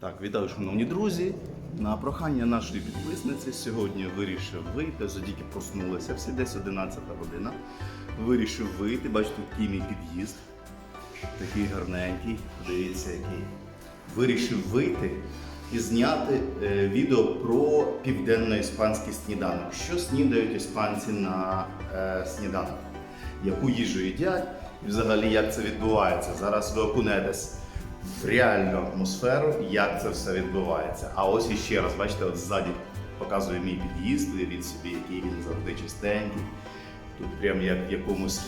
Так, вітаю, шановні друзі. На прохання нашої підписниці сьогодні вирішив вийти. Вже проснулися, всі десь 11 година. Вирішив вийти. Бачите, тут мій під'їзд. Такий гарненький. Дивіться, який. Вирішив вийти і зняти е, відео про південно-іспанський сніданок. Що снідають іспанці на е, сніданок? Яку їжу їдять і взагалі як це відбувається. Зараз ви окунетесь в реальну атмосферу, як це все відбувається. А ось іще раз, бачите, от ззаді показує мій під'їзд, уявіть собі, який він завжди чистенький. Тут прям як в якомусь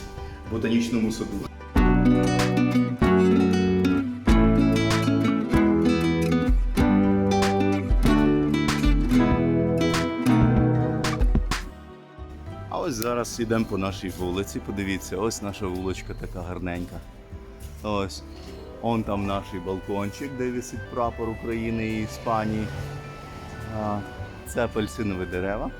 ботанічному саду. А ось зараз йдемо по нашій вулиці. Подивіться, ось наша вуличка така гарненька. Ось. Он там наш балкончик, де висить прапор України і Іспанії. Це апельсинові дерева.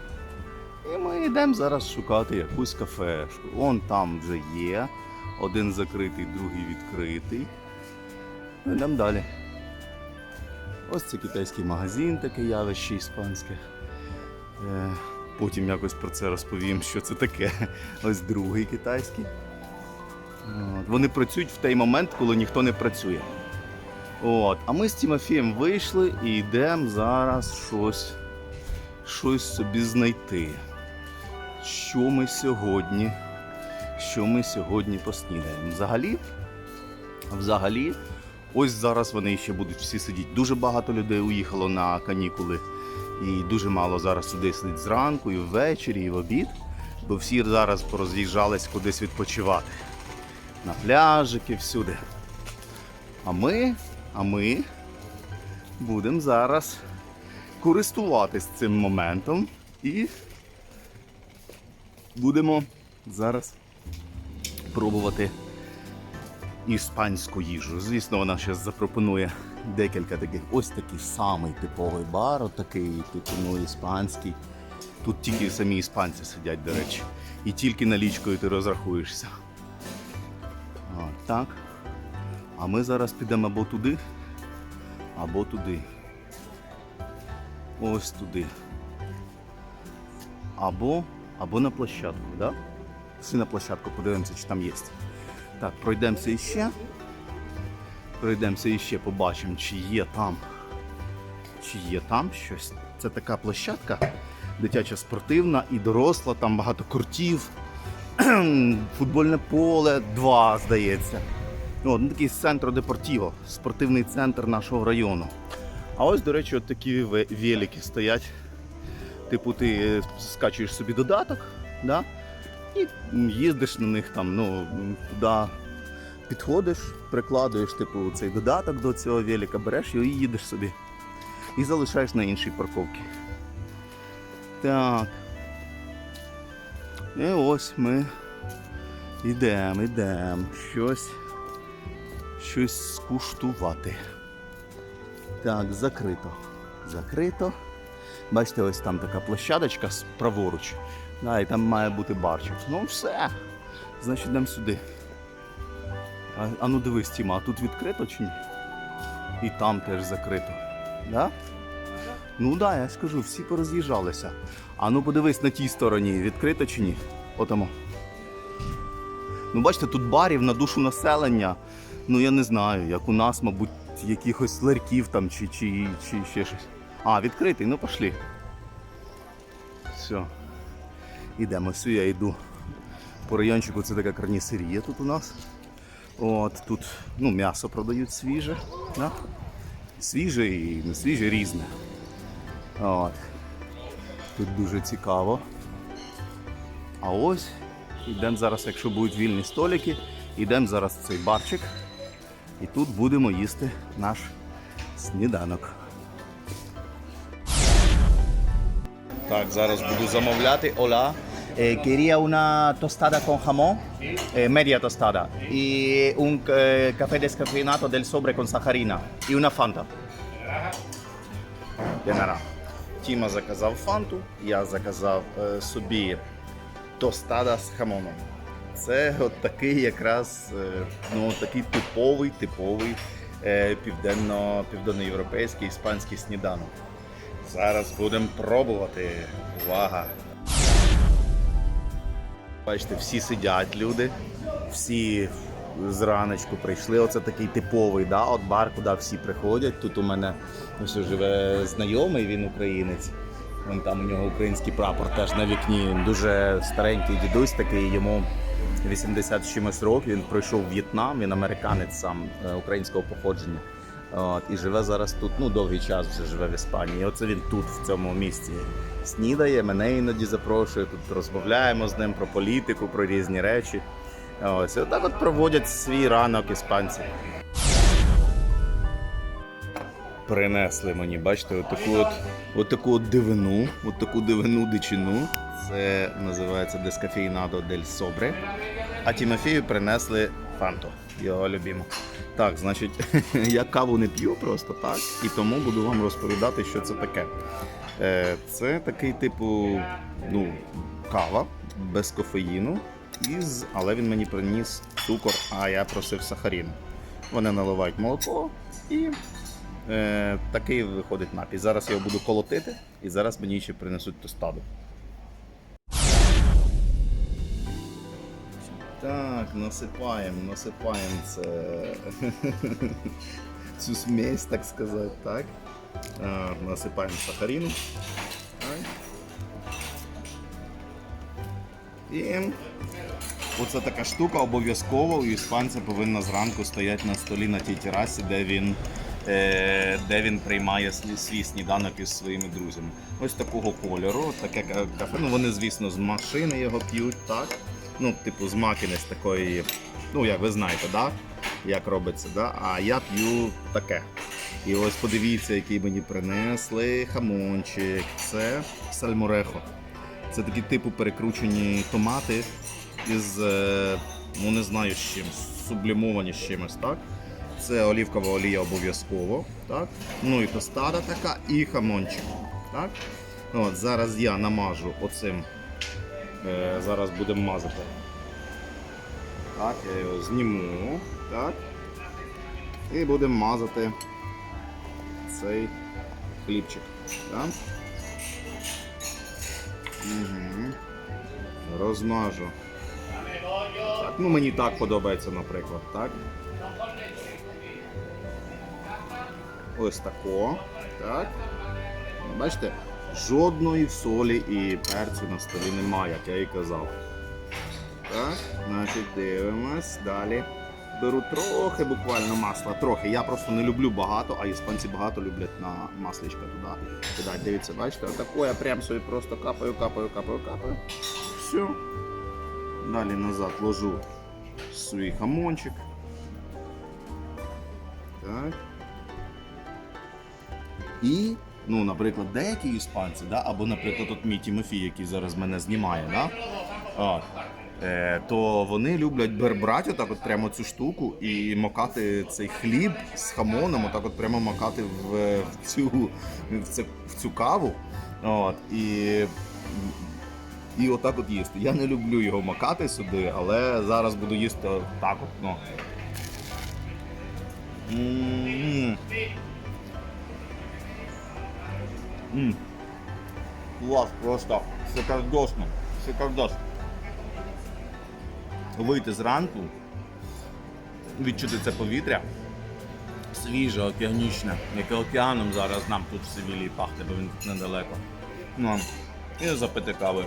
І ми йдемо зараз шукати якусь кафешку. Вон там вже є. Один закритий, другий відкритий. Йдемо далі. Ось це китайський магазин, таке явище іспанське. Е, Потім якось про це розповім, що це таке. Ось другий китайський. Вони працюють в той момент, коли ніхто не працює. От. А ми з Тімофієм вийшли і йдемо зараз щось, щось собі знайти. Що ми сьогодні? Що ми сьогодні поснідаємо? Взагалі, взагалі, ось зараз вони ще будуть всі сидіти. Дуже багато людей уїхало на канікули. І дуже мало зараз людей сидить зранку, і ввечері, і в обід, бо всі зараз пороз'їжджались кудись відпочивати. На пляжики, всюди. А ми, а ми будемо зараз користуватись цим моментом і будемо зараз пробувати іспанську їжу. Звісно, вона ще запропонує декілька таких. Ось такий самий типовий бар, отакий, типу, ну, іспанський. Тут тільки самі іспанці сидять, до речі. І тільки налічкою ти розрахуєшся. От, так. А ми зараз підемо або туди, або туди. Ось туди. Або, або на площадку, да? Всі на площадку подивимося, чи там є. Так, пройдемося іще. Пройдемося іще, побачимо, чи є там. Чи є там щось. Це така площадка, дитяча спортивна і доросла, там багато куртів, футбольне поле, два, здається. О, ну, такий центр депортіво, спортивний центр нашого району. А ось, до речі, от такі ве- велики стоять. Типу, ти е, скачуєш собі додаток, да? і їздиш на них там, ну, туди підходиш, прикладуєш типу, цей додаток до цього велика, береш його і їдеш собі. І залишаєш на іншій парковці. Так. І ось ми йдемо, йдемо. Щось. Щось скуштувати. Так, закрито. Закрито. Бачите, ось там така площадочка праворуч. Да, і там має бути барчик. Ну все. Значить, йдемо сюди. А, а ну дивись, Тіма, а тут відкрито чи ні? І там теж закрито. Да? Ну да, я скажу, всі пороз'їжджалися. А ну подивись на тій стороні, відкрито чи ні? Отамо. Ну, бачите, тут барів на душу населення. Ну я не знаю, як у нас, мабуть, якихось ларьків там чи, чи, чи ще щось. А, відкритий, ну пошли. Все. Ідемо, все, я йду. По райончику це така карнісерія тут у нас. От тут ну, м'ясо продають свіже. Да? Свіже і не свіже різне. От. Тут дуже цікаво. А ось йдемо зараз, якщо будуть вільні столики, йдемо зараз в цей барчик. І тут будемо їсти наш сніданок. Так, зараз буду замовляти. Ола. Eh, quería una tostada con jamón, eh, media tostada, y un eh, café descafeinado del sobre con sajarina, y una Fanta. Генера. Тіма заказав фанту, я заказав е, собі тостада з хамоном. Це от такий якраз е, ну, такий типовий, типовий е, південно, південноєвропейський іспанський сніданок. Зараз будемо пробувати. Увага! Бачите, всі сидять люди, всі зраночку прийшли. Оце такий типовий да, от бар, куди всі приходять. Тут у мене ось живе знайомий, він українець. Вон там у нього український прапор теж на вікні. Дуже старенький дідусь, такий йому 80 з чимось років. Він пройшов В'єтнам, він американець сам е, українського походження. От, і живе зараз тут, ну довгий час вже живе в Іспанії. І оце він тут, в цьому місті, снідає, мене іноді запрошує. Тут розмовляємо з ним про політику, про різні речі. Ось, отак от проводять свій ранок іспанці. Принесли мені, бачите, отаку от, отаку от дивину, отаку дивину дичину. Це називається Дескафейнадо дель Собре. А Тімофію принесли фанту, його любиму. Так, значить, я каву не п'ю просто так, і тому буду вам розповідати, що це таке. Е, Це такий типу, ну, кава без кофеїну, із, але він мені приніс цукор, а я просив сахарін. Вони наливають молоко і е, такий виходить напій. Зараз я його буду колотити, і зараз мені ще принесуть тостаду. Так, насипаємо, насипаємо це цю смесь, так сказати, так. А, насипаємо сахарину. Так. І оце така штука обов'язково у іспанця повинна зранку стояти на столі на тій терасі, де він, е, де він приймає свій сніданок із своїми друзями. Ось такого кольору, таке кафе. Ну вони, звісно, з машини його п'ють, так? Ну, типу, з макіни з такої, ну як ви знаєте, да? як робиться, да? а я п'ю таке. І ось подивіться, який мені принесли хамончик. Це сальморехо. Це такі типу перекручені томати із, е, ну не знаю з чим, сублімовані з чимось, так? Це олівкова олія обов'язково, так? Ну і тостада така, і хамончик. Так? От, зараз я намажу оцим. Е, зараз будемо мазати. Так, я його зніму. Так. І будемо мазати цей хлібчик. Так? Угу. Розмажу. Ну мені так подобається, наприклад, так? Ось тако. Так. Бачите, жодної солі і перцю на столі немає, як я і казав. Так, значить, дивимось. Далі. Беру трохи буквально масла, трохи. Я просто не люблю багато, а іспанці багато люблять на масличка туди кидати. Дивіться, бачите, отако я прям собі просто капаю, капаю, капаю, капаю. Все. Далі назад ложу свій хамончик. Так. І, ну, наприклад, деякі іспанці, да, або, наприклад, от мій Тімофій, який зараз мене знімає, да, от, е, то вони люблять бер- брати отак от прямо цю штуку і макати цей хліб з хамоном, отак от прямо макати в, в, цю, в, це, в цю каву. От, і, і отак от їсти. Я не люблю його макати сюди, але зараз буду їсти так от. Ну. М. М. Клас, просто шикардосно. Шикардос. Вийти зранку, відчути це повітря. Свіже, океанічне, яке океаном зараз нам тут в Севілії пахне, бо він тут недалеко. Ну, і запити кавою.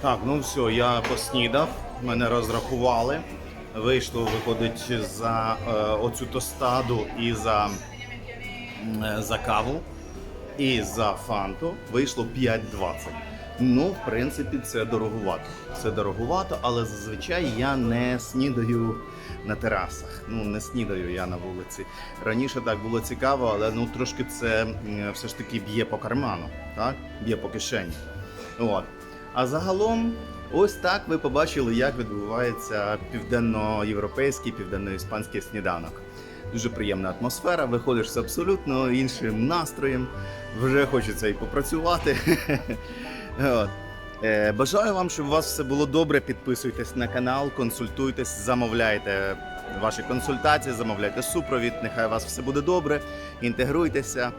Так, ну все, я поснідав, мене розрахували. Вийшло, виходить, за е, оцю тостаду і за, е, за каву, і за фанту вийшло 5,20. Ну, в принципі, це дороговато. Це дороговато, але зазвичай я не снідаю на терасах. Ну, не снідаю я на вулиці. Раніше так було цікаво, але ну трошки це все ж таки б'є по карману, так? Б'є по кишені. От. А загалом, ось так ви побачили, як відбувається південноєвропейський, південноіспанський сніданок. Дуже приємна атмосфера, виходиш з абсолютно іншим настроєм, вже хочеться і попрацювати. От. Е, Бажаю вам, щоб у вас все було добре. Підписуйтесь на канал, консультуйтесь, замовляйте ваші консультації, замовляйте супровід. Нехай у вас все буде добре. Інтегруйтеся.